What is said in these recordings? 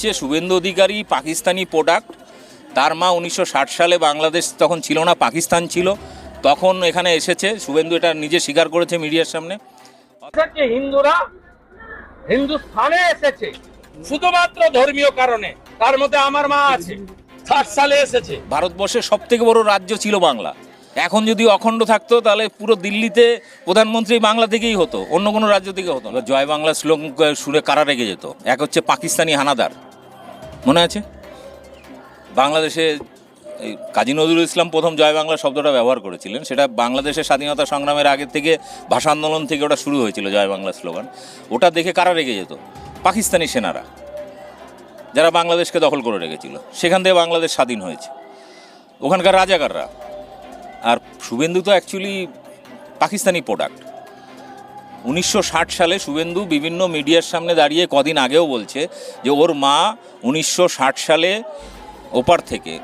হচ্ছে শুভেন্দু অধিকারী পাকিস্তানি প্রোডাক্ট। তার মা উনিশশো ষাট সালে বাংলাদেশ তখন ছিল না পাকিস্তান ছিল। তখন এখানে এসেছে। শুভেন্দু এটা নিজে স্বীকার করেছে মিডিয়ার সামনে। হিন্দুরা হিন্দুস্থানে এসেছে শুধুমাত্র ধর্মীয় কারণে। তার মধ্যে আমার মা আছে ষাট সালে এসেছে। ভারতবর্ষের সব থেকে বড় রাজ্য ছিল বাংলা। এখন যদি অখণ্ড থাকতো তাহলে পুরো দিল্লিতে প্রধানমন্ত্রী বাংলা থেকেই হতো অন্য কোনো রাজ্য থেকে হতো না। জয় বাংলা শ্লোক সুরে কারা রেগে যেত? এক হচ্ছে পাকিস্তানি হানাদার। মনে আছে? বাংলাদেশে এই কাজী নজরুল ইসলাম প্রথম জয় বাংলা শব্দটা ব্যবহার করেছিলেন। সেটা বাংলাদেশের স্বাধীনতা সংগ্রামের আগে থেকে ভাষা আন্দোলন থেকে ওটা শুরু হয়েছিল, জয় বাংলা স্লোগান। ওটা দেখে কারা রেগে যেত? পাকিস্তানি সেনারা, যারা বাংলাদেশকে দখল করে রেখেছিল। সেখান থেকে বাংলাদেশ স্বাধীন হয়েছে। ওখানকার রাজাকাররা। আর শুভেন্দু তো অ্যাকচুয়ালি পাকিস্তানি প্রোডাক্ট উনিশশো ষাট সালে শুভেন্দু বিভিন্ন মিডিয়ার সামনে দাঁড়িয়ে কদিন আগেও বলছে যে ওর মা উনিশশো ষাট সালে ওপার থেকে,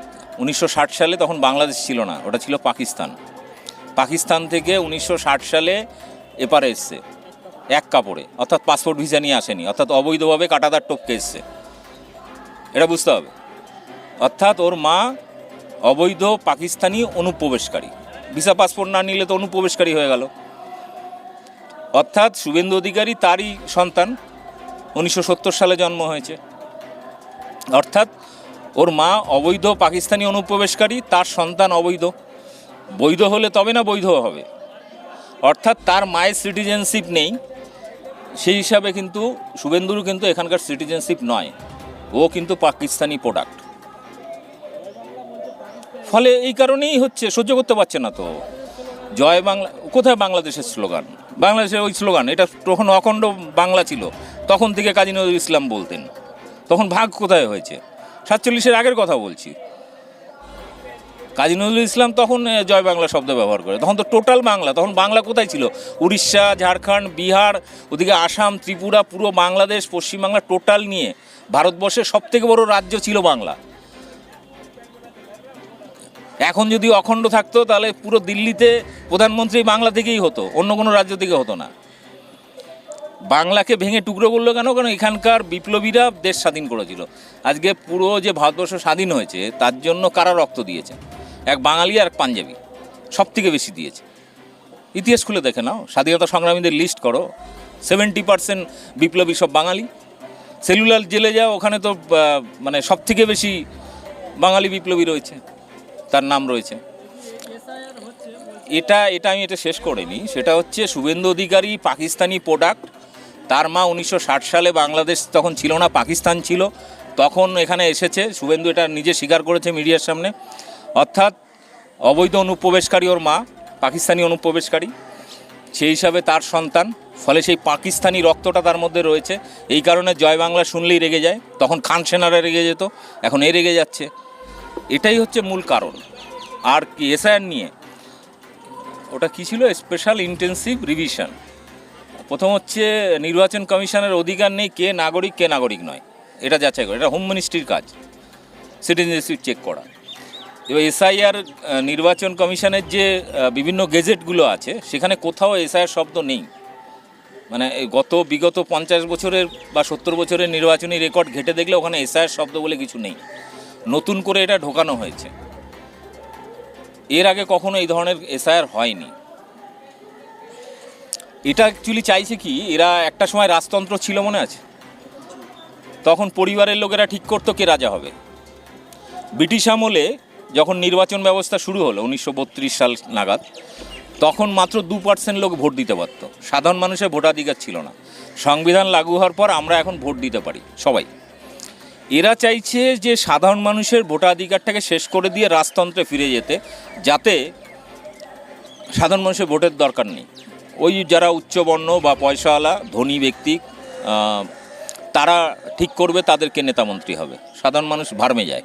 উনিশশো ষাট সালে তখন বাংলাদেশ ছিল না, ওটা ছিল পাকিস্তান। পাকিস্তান থেকে উনিশশো ষাট সালে এপারে এসছে, এক কাপড়ে, অর্থাৎ পাসপোর্ট ভিসা নিয়ে আসেনি, অর্থাৎ অবৈধভাবে কাটাতার টপকে এসছে। এটা বুঝতে হবে। অর্থাৎ ওর মা অবৈধ পাকিস্তানি অনুপ্রবেশকারী, ভিসা পাসপোর্ট না নিলে তো অনুপ্রবেশকারী হয়ে গেল। অর্থাৎ শুভেন্দু অধিকারী তারই সন্তান, উনিশশো সত্তর সালে জন্ম হয়েছে। অর্থাৎ ওর মা অবৈধ পাকিস্তানি অনুপ্রবেশকারী, তার সন্তান অবৈধ। বৈধ হলে তবে না বৈধ হবে। অর্থাৎ তার মায়ের সিটিজেনশিপ নেই। সেই হিসাবে কিন্তু শুভেন্দুর কিন্তু এখানকার সিটিজেনশিপ নয়। ও কিন্তু পাকিস্তানি প্রোডাক্ট ফলে এই কারণেই হচ্ছে, সহ্য করতে পারছে না তো। জয় বাংলা, কোথায় বাংলাদেশের স্লোগান? বাংলাদেশের ওই স্লোগান, এটা তখন অখণ্ড বাংলা ছিল। তখন থেকে কাজী নজরুল ইসলাম বলতেন। তখন ভাগ কোথায় হয়েছে? সাতচল্লিশের আগের কথা বলছি। কাজী নজরুল ইসলাম তখন জয় বাংলা শব্দ ব্যবহার করে। তখন তো টোটাল বাংলা, তখন বাংলা কোথায় ছিল? উড়িষ্যা, ঝাড়খণ্ড, বিহার, ওদিকে আসাম, ত্রিপুরা, পুরো বাংলাদেশ, পশ্চিমবাংলা টোটাল নিয়ে ভারতবর্ষের সব থেকে বড় রাজ্য ছিল বাংলা। এখন যদি অখণ্ড থাকতো, তাহলে পুরো দিল্লিতে প্রধানমন্ত্রী বাংলা থেকেই হতো, অন্য কোনো রাজ্য থেকে হতো না। বাংলাকে ভেঙে টুকরো করল কেন? কারণ এখানকার বিপ্লবীরা দেশ স্বাধীন করেছিল। আজকে পুরো যে ভারতবর্ষ স্বাধীন হয়েছে, তার জন্য কারা রক্ত দিয়েছে? এক বাঙালি আর এক পাঞ্জাবি সব থেকে বেশি দিয়েছে। ইতিহাস খুলে দেখে নাও, স্বাধীনতা সংগ্রামীদের লিস্ট করো। সেভেন্টি পার্সেন্ট বিপ্লবী সব বাঙালি। সেলুলার জেলে যাও, ওখানে তো মানে সব থেকে বেশি বাঙালি বিপ্লবী রয়েছে। তার নাম রয়েছে। এটা এটা আমি এটা শেষ করিনি সেটা হচ্ছে শুভেন্দু অধিকারী পাকিস্তানি প্রোডাক্ট তার মা উনিশশো ষাট সালে বাংলাদেশ তখন ছিল না, পাকিস্তান ছিল। তখন এখানে এসেছে। শুভেন্দু এটা নিজে স্বীকার করেছে মিডিয়ার সামনে। অর্থাৎ অবৈধ অনুপ্রবেশকারী ওর মা, পাকিস্তানি অনুপ্রবেশকারী। সেই হিসাবে তার সন্তান। ফলে সেই পাকিস্তানি রক্তটা তার মধ্যে রয়েছে। এই কারণে জয় বাংলা শুনলেই রেগে যায়। তখন খান সেনারা রেগে যেত। এখন এ রেগে যাচ্ছে। এটাই হচ্ছে মূল কারণ। আর কি এসআইআর নিয়ে, ওটা কী ছিল? স্পেশাল ইন্টেন্সিভ রিভিশন প্রথম হচ্ছে নির্বাচন কমিশনের অধিকার নেই কে নাগরিক কে নাগরিক নয়। এটা যাচাই করে, এটা হোম মিনিস্ট্রির কাজ। সিটিজেনশিপ চেক করা। এবার এসআইআর নির্বাচন কমিশনের যে বিভিন্ন গেজেটগুলো আছে, সেখানে কোথাও এসআইআর শব্দ নেই। মানে গত, বিগত পঞ্চাশ বছরের বা সত্তর বছরের নির্বাচনী রেকর্ড ঘেটে দেখলে ওখানে এসআইআর শব্দ বলে কিছু নেই। নতুন করে এটা ঢোকানো হয়েছে। এর আগে কখনো এই ধরনের এসআইআর হয়নি। এটা অ্যাকচুয়ালি চাইছে কি, এরা একটা সময় রাজতন্ত্র ছিল মনে আছে? তখন পরিবারের লোকেরা ঠিক করতো কে রাজা হবে। ব্রিটিশ আমলে যখন নির্বাচন ব্যবস্থা শুরু হলো, উনিশশো বত্রিশ সাল নাগাদ, তখন মাত্র দু পার্সেন্ট লোক ভোট দিতে পারতো। সাধারণ মানুষের ভোটাধিকার ছিল না। সংবিধান লাগু হওয়ার পর আমরা এখন ভোট দিতে পারি, সবাই। এরা চাইছে যে সাধারণ মানুষের ভোটাধিকারটাকে শেষ করে দিয়ে রাজতন্ত্রে ফিরে যেতে, যাতে সাধারণ মানুষের ভোটের দরকার নেই। ওই যারা উচ্চবর্ণ বা পয়সাওয়ালা, ধনী ব্যক্তি তারা ঠিক করবে, তাদেরকে নেতামন্ত্রী হবে। সাধারণ মানুষ ভারমে যায়